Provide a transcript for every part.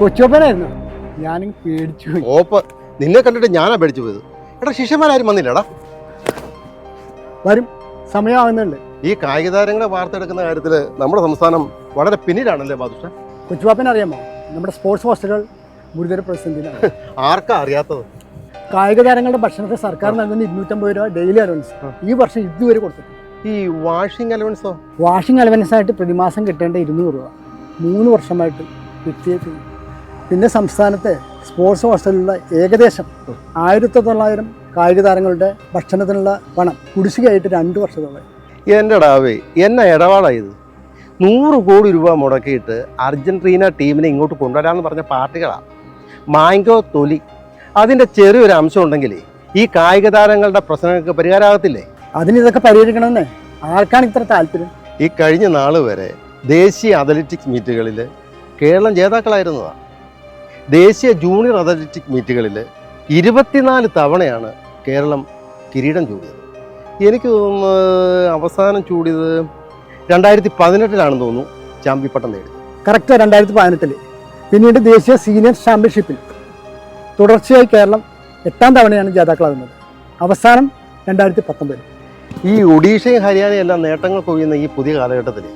കൊച്ചോപ്പനായിരുന്നു ഞാനും പേടിച്ചു പോയി. ഓപ്പ നിന്നെ കണ്ടിട്ട് ഞാനാ പേടിച്ചു പോയത്. എടാ ശിഷ്യന്മാരാരും വന്നില്ലടാ. വരും. സമയമാകുന്നുണ്ട് ഈ കായിക താരങ്ങളെ വാർത്തെടുക്കുന്ന കാര്യത്തിൽ നമ്മുടെ സംസ്ഥാനം വളരെ പിന്നിലാണല്ലേ ബാദുഷ കൊച്ചുപാപ്പനെ അറിയാമോ നമ്മുടെ സ്പോർട്സ് ഹോസ്റ്റലുകൾ ഗുരുതര പ്രതിസന്ധിയിലാണ്. ആർക്കാ അറിയാത്തത്? കായിക താരങ്ങളുടെ ഭക്ഷണത്തെ സർക്കാർ നൽകുന്ന ഇരുന്നൂറ്റമ്പത് രൂപ ഡെയിലി അലവൻസ്. ഈ വർഷം ഇതുവരെ കൊടുത്തിട്ടുണ്ട് ഈ വാഷിംഗ് അലവൻസോ? വാഷിംഗ് അലവൻസ് ആയിട്ട് പ്രതിമാസം കിട്ടേണ്ട ഇരുന്നൂറ് രൂപ. മൂന്ന് വർഷമായിട്ട് കിട്ടിയിട്ടില്ല. പിന്നെ സംസ്ഥാനത്തെ സ്പോർട്സ് ഹോസ്റ്റലിലുള്ള ഏകദേശം ആയിരത്തി തൊള്ളായിരം കായിക താരങ്ങളുടെ ഭക്ഷണത്തിനുള്ള പണം കുടിശ്ശികയായിട്ട് രണ്ട് വർഷത്തോളം. എന്റെ ഡാവേ എന്നെ ഇടപാടായത്? നൂറ് കോടി രൂപ മുടക്കിയിട്ട് അർജന്റീന ടീമിനെ ഇങ്ങോട്ട് കൊണ്ടുവരാമെന്ന് പറഞ്ഞ പാർട്ടികളാണ് മാങ്കോ തൊലി. അതിന്റെ ചെറിയൊരു അംശം ഉണ്ടെങ്കിൽ ഈ കായിക താരങ്ങളുടെ പ്രശ്നങ്ങൾക്ക് പരിഹാരമാകത്തില്ലേ? അതിന് ഇതൊക്കെ പരിഹരിക്കണമെന്ന് ആർക്കാണ് ഇത്ര താല്പര്യം? ഈ കഴിഞ്ഞ നാൾ വരെ ദേശീയ അത്ലറ്റിക്സ് മീറ്റുകളിൽ കേരളം ജേതാക്കളായിരുന്നതാണ് ദേശീയ ജൂനിയർ അത്ലറ്റിക് മീറ്റുകളിൽ ഇരുപത്തിനാല് തവണയാണ് കേരളം കിരീടം ചൂടിയത്. എനിക്ക് തോന്നുന്നു അവസാനം ചൂടിയത് രണ്ടായിരത്തി പതിനെട്ടിലാണെന്ന് തോന്നുന്നു ചാമ്പ്യപ്പട്ടം നേടി. കറക്റ്റ് രണ്ടായിരത്തി പതിനെട്ടിൽ പിന്നീട് ദേശീയ സീനിയർ ചാമ്പ്യൻഷിപ്പിൽ തുടർച്ചയായി കേരളം എട്ടാം തവണയാണ് ജേതാക്കളാകുന്നത്. അവസാനം രണ്ടായിരത്തി പത്തൊമ്പതിൽ ഈ ഒഡീഷയും ഹരിയാനയും എല്ലാം നേട്ടങ്ങൾ കൊയ്യുന്ന ഈ പുതിയ കാലഘട്ടത്തിൽ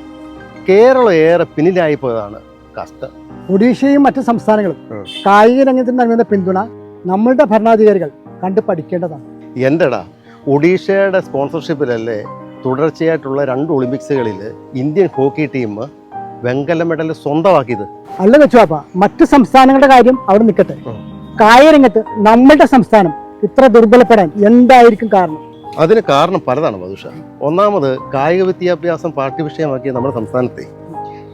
കേരളം ഏറെ പിന്നിലായി പോയതാണ് കഷ്ടം ഒഡീഷയും മറ്റ് സംസ്ഥാനങ്ങളും. കായിക രംഗത്തിന് നൽകുന്ന പിന്തുണ നമ്മളുടെ ഭരണാധികാരികൾ കണ്ടു പഠിക്കേണ്ടതാണ്. എന്റെടാ ഒഡീഷയുടെ സ്പോൺസർഷിപ്പിലല്ലേ തുടർച്ചയായിട്ടുള്ള രണ്ട് ഒളിമ്പിക്സുകളിൽ ഇന്ത്യൻ ഹോക്കി ടീം വെങ്കല മെഡൽ സ്വന്തമാക്കിയത്? അല്ല വെച്ചുവാപ്പ മറ്റു സംസ്ഥാനങ്ങളുടെ കാര്യം അവിടെ നിൽക്കട്ടെ. കായിക രംഗത്ത് നമ്മളുടെ സംസ്ഥാനം ഇത്ര ദുർബലപ്പെടാൻ എന്തായിരിക്കും കാരണം? അതിന് കാരണം പലതാണ് മധുഷ. ഒന്നാമത് കായിക വിദ്യാഭ്യാസം പാഠ്യവിഷയമാക്കിയ നമ്മുടെ സംസ്ഥാനത്തെ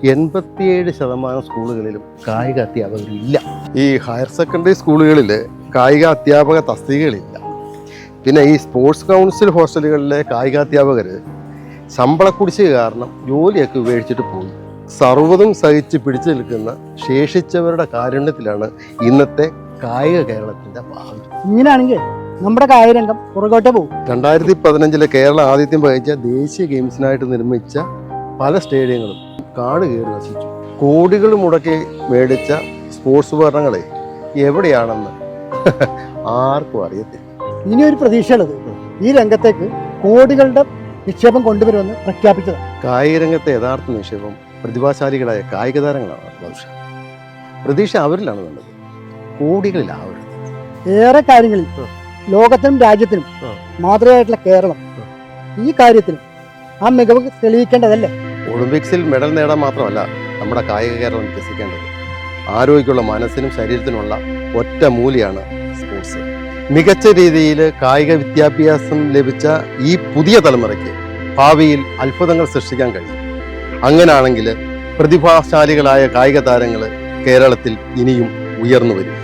എൺപത്തിയേഴ് ശതമാനം സ്കൂളുകളിലും കായിക അധ്യാപകരില്ല. ഈ ഹയർ സെക്കൻഡറി സ്കൂളുകളിൽ കായിക അധ്യാപക തസ്തികകളില്ല. പിന്നെ ഈ സ്പോർട്സ് കൗൺസിൽ ഹോസ്റ്റലുകളിലെ കായികാധ്യാപകർ ശമ്പള കുടിശ്ശിക കാരണം ജോലിയൊക്കെ ഉപേക്ഷിച്ചിട്ട് പോയി. സർവതും സഹിച്ച് പിടിച്ചു നിൽക്കുന്ന ശേഷിച്ചവരുടെ കാരുണ്യത്തിലാണ് ഇന്നത്തെ കായിക കേരളത്തിന്റെ ഭാവി. ഇങ്ങനെയാണെങ്കിൽ നമ്മുടെ കായിക രംഗം പുറകോട്ടേ പോകും രണ്ടായിരത്തി പതിനഞ്ചിലെ കേരള ആദിത്യം വഹിച്ച ദേശീയ ഗെയിംസിനായിട്ട് നിർമ്മിച്ച പല സ്റ്റേഡിയങ്ങളും കാട് കയറി നശിച്ചു. കോടികൾ മുടക്കി മേടിച്ച സ്പോർട്സ് ഉപകരണങ്ങളെ എവിടെയാണെന്ന് ആർക്കും അറിയത്തില്ല. ഇനിയൊരു ഒരു പ്രതീക്ഷയുള്ളത് ഈ രംഗത്തേക്ക് കോടികളുടെ നിക്ഷേപം കൊണ്ടുവരുമെന്ന് പ്രഖ്യാപിച്ചത് കായിക രംഗത്തെ യഥാർത്ഥ നിക്ഷേപം പ്രതിഭാശാലികളായ കായിക താരങ്ങളാണ് ഭവിഷ്യ പ്രതീക്ഷ അവരിലാണ് വേണ്ടത്. കോടികളിലാവരുത്. ഏറെ കാര്യങ്ങളിൽ ലോകത്തിനും രാജ്യത്തിനും. മാതൃകയായിട്ടുള്ള കേരളം. ഈ കാര്യത്തിനും ആ മികവ് തെളിയിക്കേണ്ടതല്ലേ? ഒളിമ്പിക്സിൽ മെഡൽ നേടാൻ മാത്രമല്ല നമ്മുടെ കായിക കേരളം വികസിക്കേണ്ടത്. ആരോഗ്യമുള്ള മനസ്സിനും ശരീരത്തിനുമുള്ള ഒറ്റ മൂലിയാണ് സ്പോർട്സ് മികച്ച രീതിയിൽ കായിക വിദ്യാഭ്യാസം ലഭിച്ച ഈ പുതിയ തലമുറയ്ക്ക് ഭാവിയിൽ അത്ഭുതങ്ങൾ സൃഷ്ടിക്കാൻ കഴിയും. അങ്ങനാണെങ്കിൽ പ്രതിഭാശാലികളായ കായിക താരങ്ങൾ കേരളത്തിൽ ഇനിയും ഉയർന്നു വരും.